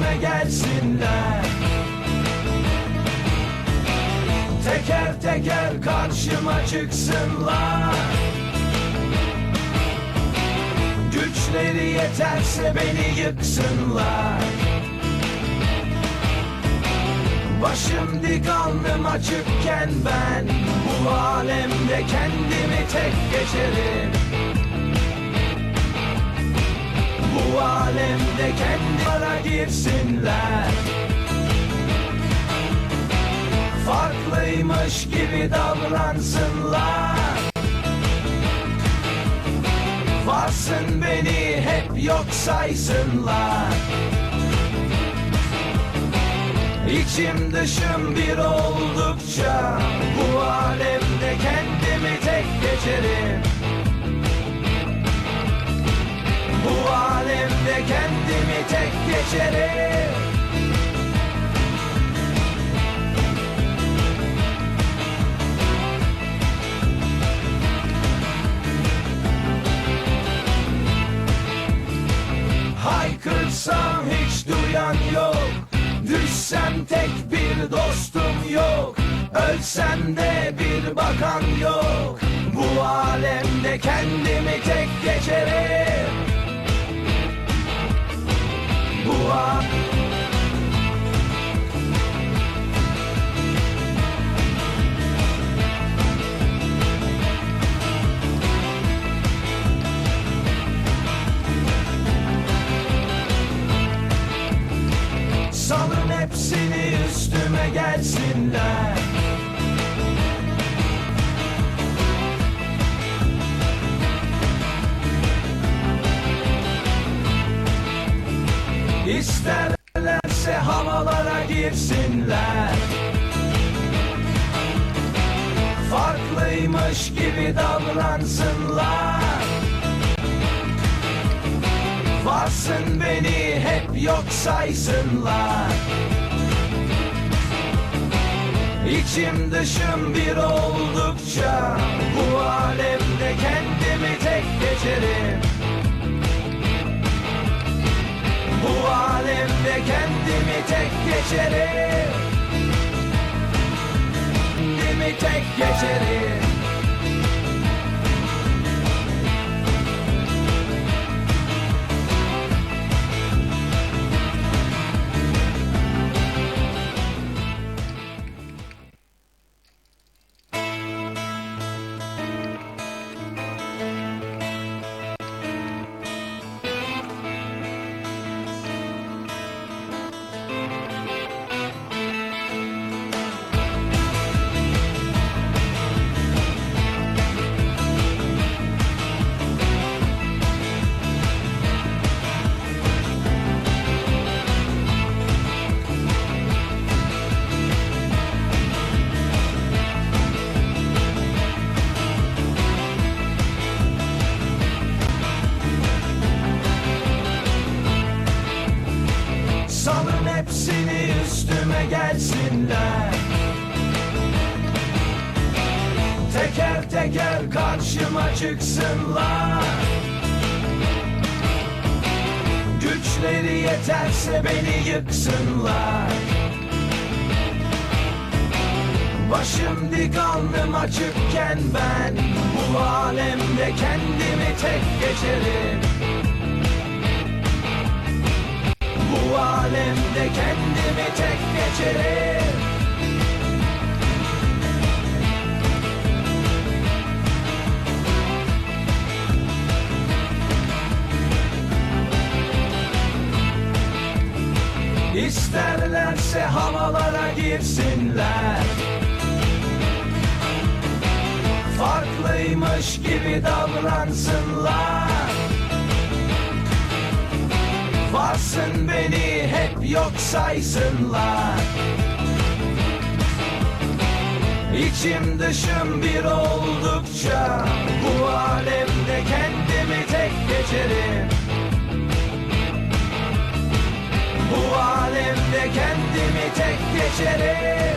üstüme gelsinler. Teker teker karşıma çıksınlar. Güçleri yeterse beni yıksınlar. Başım dik alnım açıkken ben Bu alemde kendimi tek geçerim Bu alemde kendi ara girsinler. Farklıymış gibi davransınlar. Varsın beni hep yok saysınlar. İçim dışım bir oldukça Bu alemde kendimi tek geçerim kendimi tek geçerim. Haykırsam hiç duyan yok. Düşsem tek bir dostum yok. Ölsem de bir bakan yok. Bu alemde kendimi tek geçerim hepsini üstüme gelsinler. İsterlerse havalara girsinler. Farklıymış gibi davransınlar. Varsın beni hep yok saysınlar İçim dışım bir oldukça Bu alemde kendimi tek geçerim. Bu alemde kendimi tek geçerim. Kendimi tek geçerim gelsinler. Teker teker karşıma çıksınlar. Güçleri yeterse beni yıksınlar. Başım dik alnım açıkken ben Bu alemde kendimi tek geçerim. Bu alemde kendimi tek geçerim İsterlerse havalara girsinler. Farklıymış gibi davransınlar Varsın beni hep yok saysınlar. İçim dışım bir oldukça Bu alemde kendimi tek geçerim. Bu alemde kendimi tek geçerim.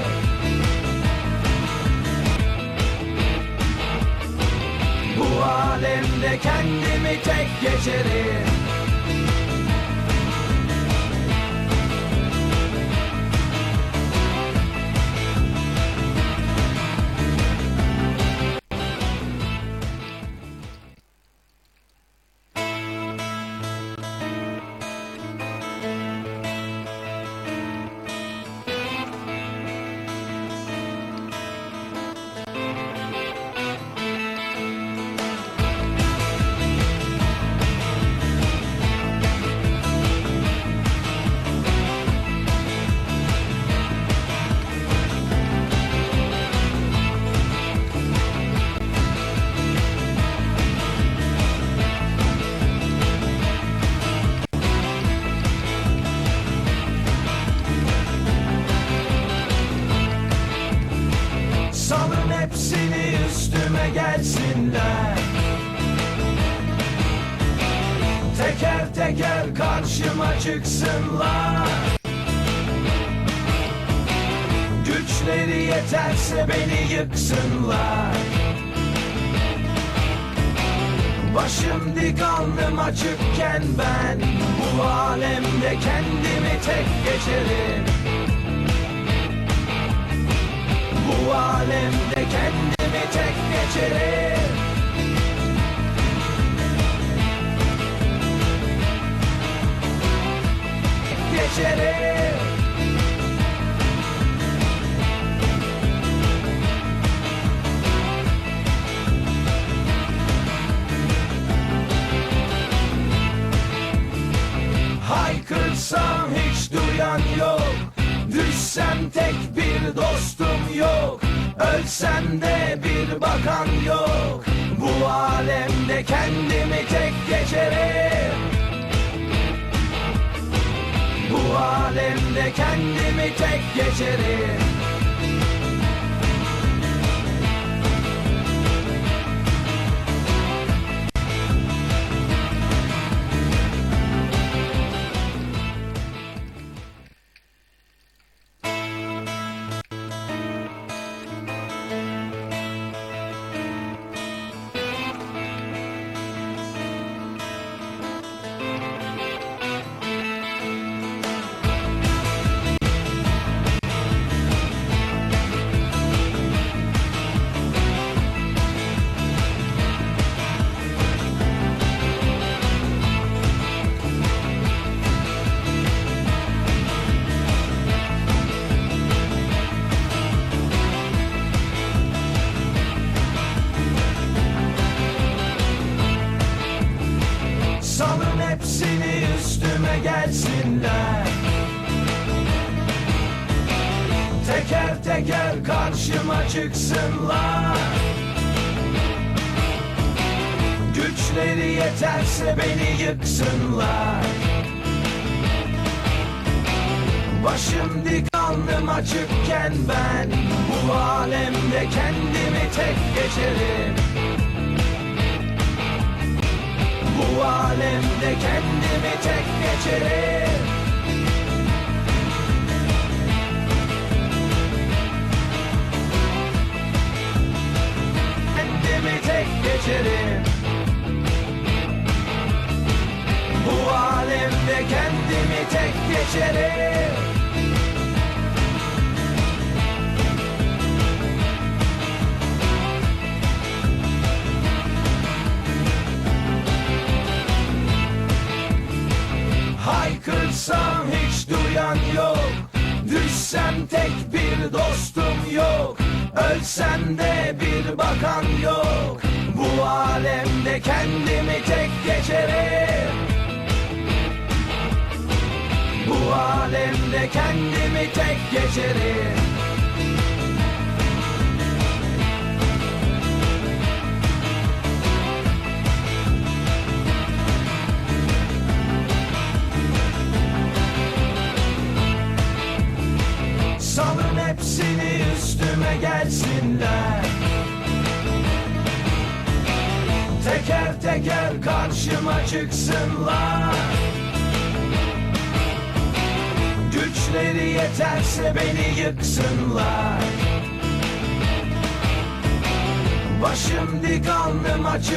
Bu alemde kendimi tek geçerim hepsini üstüme gelsinler. Teker teker karşıma çıksınlar. Güçleri yeterse beni yıksınlar. Başım dik alnım açıkken ben Bu alemde kendimi tek geçerim. Bu alemde kendimi tek geçerim Geçerim Haykırsam hiç duyan yok. Düşsem tek bir dostum Ölsem de bir bakan yok. Bu alemde kendimi tek geçerim Bu alemde kendimi tek geçerim Teker karşıma çıksınlar. Güçleri yeterse beni yıksınlar. Başım dik alnım açıkken ben Bu alemde kendimi tek geçerim. Bu alemde kendimi tek geçerim Kendimi tek geçerim. Bu alemde kendimi tek geçerim. Haykırsam hiç duyan yok. Düşsem tek bir dostum yok Ölsem de bir bakan yok. Bu alemde kendimi tek geçerim. Bu alemde kendimi tek geçerim gelsinler. Teker teker karşıma çıksınlar. Güçleri yeterse beni yıksınlar. Başım dik alnım açık